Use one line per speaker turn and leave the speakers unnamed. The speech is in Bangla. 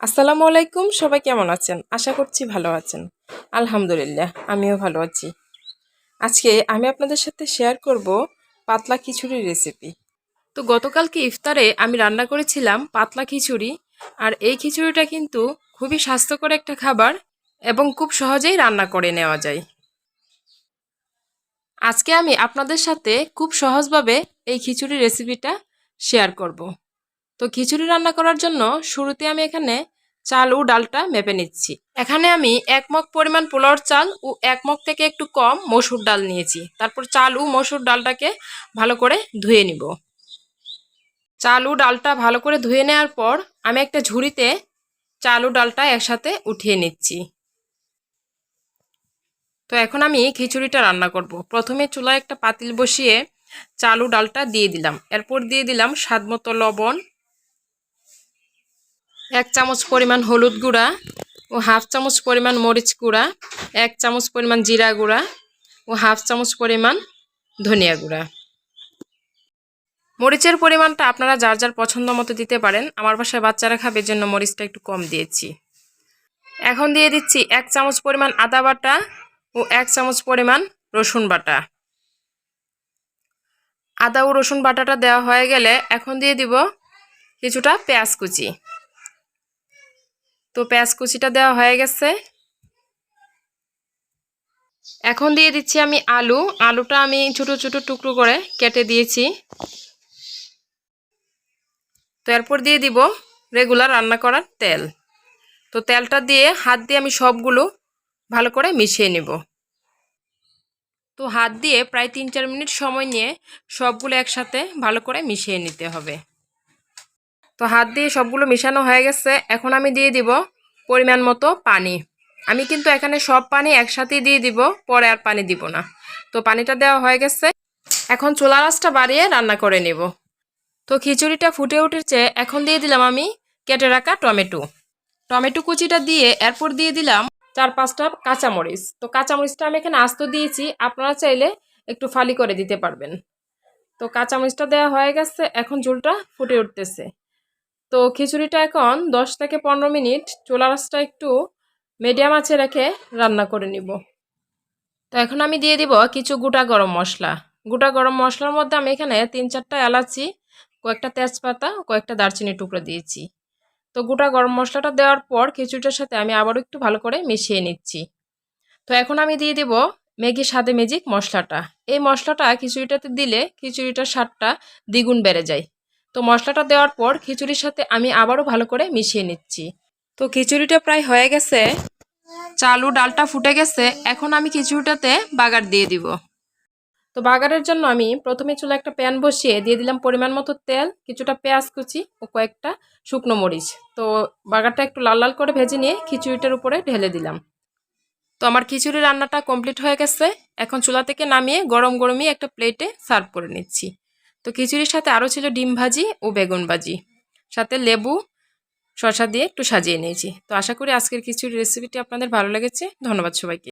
আসসালামু আলাইকুম, সবাই কেমন আছেন? আশা করছি ভালো আছেন। আলহামদুলিল্লাহ, আমিও ভালো আছি। আজকে আমি আপনাদের সাথে শেয়ার করব পাতলা খিচুড়ির রেসিপি। তো গতকালকে ইফতারে আমি রান্না করেছিলাম পাতলা খিচুড়ি, আর এই খিচুড়িটা কিন্তু খুবই স্বাস্থ্যকর একটা খাবার এবং খুব সহজেই রান্না করে নেওয়া যায়। আজকে আমি আপনাদের সাথে খুব সহজভাবে এই খিচুড়ির রেসিপিটা শেয়ার করব। তো খিচুড়ি রান্না করার জন্য শুরুতে আমি এখানে চাল ও ডালটা মেপে নিচ্ছি। এখানে আমি এক মগ পরিমাণ পোলাওর চাল ও এক মগ থেকে একটু কম মসুর ডাল নিয়েছি। তারপর চাল ও মসুর ডালটাকে ভালো করে ধুয়ে নিব। চাল ও ডালটা ভালো করে ধুয়ে নেওয়ার পর আমি একটা ঝুড়িতে চাল ও ডালটা একসাথে উঠিয়ে নিচ্ছি। তো এখন আমি খিচুড়িটা রান্না করব। প্রথমে চুলায় একটা পাতিল বসিয়ে চালু ডালটা দিয়ে দিলাম। এরপর দিয়ে দিলাম স্বাদ মতো লবণ এক চামচ পরিমাণ হলুদ গুঁড়া ও হাফ চামচ পরিমাণ মরিচ গুঁড়া, এক চামচ পরিমাণ জিরা গুঁড়া ও হাফ চামচ পরিমাণ ধনিয়া গুঁড়া। মরিচের পরিমাণটা আপনারা যার যার পছন্দ মতো দিতে পারেন। আমার বাসায় বাচ্চারা খাবে জন্য মরিচটা একটু কম দিয়েছি। এখন দিয়ে দিচ্ছি এক চামচ পরিমাণ আদা বাটা ও এক চামচ পরিমাণ রসুন বাটা। আদা ও রসুন বাটাটা দেওয়া হয়ে গেলে এখন দিয়ে দিব কিছুটা পেঁয়াজ কুচি। তো পেঁয়াজ কুচিটা দেওয়া হয়ে গেছে। এখন দিয়ে দিচ্ছি আমি আলু। আলুটা আমি ছোট ছোট টুকরো করে কেটে দিয়েছি। তো এরপর দিয়ে দিব রেগুলার রান্না করার তেল। তো তেলটা দিয়ে হাত দিয়ে আমি সবগুলো ভালো করে মিশিয়ে নেব। তো হাত দিয়ে প্রায় তিন চার মিনিট সময় নিয়ে সবগুলো একসাথে ভালো করে মিশিয়ে নিতে হবে। তো হাত দিয়ে সবগুলো মেশানো হয়ে গেছে। এখন আমি দিয়ে দিব পরিমাণ মতো পানি। আমি কিন্তু এখানে সব পানি একসাথেই দিয়ে দিব, পরে আর পানি দিব না। তো পানিটা দেওয়া হয়ে গেছে। এখন চোলা রাসটা বাড়িয়ে রান্না করে নেব। তো খিচুড়িটা ফুটে উঠেছে। এখন দিয়ে দিলাম আমি কেটে রাখা টমেটো। টমেটো কুচিটা দিয়ে এরপর দিয়ে দিলাম চার পাঁচটা কাঁচামরিচ। তো কাঁচামরিচটা আমি এখানে আস্ত দিয়েছি। আপনারা চাইলে একটু ফালি করে দিতে পারবেন। তো কাঁচামরিচটা দেওয়া হয়ে গেছে। এখন ঝোলটা ফুটে উঠতেছে। তো খিচুড়িটা এখন দশ থেকে পনেরো মিনিট চোলা রাসটা একটু মিডিয়াম আছে রেখে রান্না করে নিব। তো এখন আমি দিয়ে দিব কিছু গোটা গরম মশলা। গোটা গরম মশলার মধ্যে আমি এখানে তিন চারটা এলাচি, কয়েকটা তেজপাতা, কয়েকটা দারচিনি টুকরো দিয়েছি। তো গোটা গরম মশলাটা দেওয়ার পর খিচুড়িটার সাথে আমি আবারও একটু ভালো করে মিশিয়ে নিচ্ছি। তো এখন আমি দিয়ে দিব ম্যাগি স্বাদে ম্যাজিক মশলাটা। এই মশলাটা খিচুড়িটাতে দিলে খিচুড়িটার স্বাদটা দ্বিগুণ বেড়ে যায়। তো মশলাটা দেওয়ার পর খিচুড়ির সাথে আমি আবারও ভালো করে মিশিয়ে নিচ্ছি। তো খিচুড়িটা প্রায় হয়ে গেছে। চালু ডালটা ফুটে গেছে। এখন আমি খিচুড়িটাতে বাগার দিয়ে দিব। তো বাগারের জন্য আমি প্রথমে চুলা একটা প্যান বসিয়ে দিয়ে দিলাম পরিমাণ মতো তেল, কিছুটা পেঁয়াজ কুচি ও কয়েকটা শুকনো মরিচ। তো বাগারটা একটু লাল লাল করে ভেজে নিয়ে খিচুড়িটার উপরে ঢেলে দিলাম। তো আমার খিচুড়ি রান্নাটা কমপ্লিট হয়ে গেছে। এখন চুলা থেকে নামিয়ে গরম গরমই একটা প্লেটে সার্ভ করে নিচ্ছি। তো খিচুড়ির সাথে আরও ছিল ডিম ভাজি ও বেগুন ভাজি। সাথে লেবু শশা দিয়ে একটু সাজিয়ে নিয়েছি। তো আশা করি আজকের খিচুড়ির রেসিপিটি আপনাদের ভালো লেগেছে। ধন্যবাদ সবাইকে।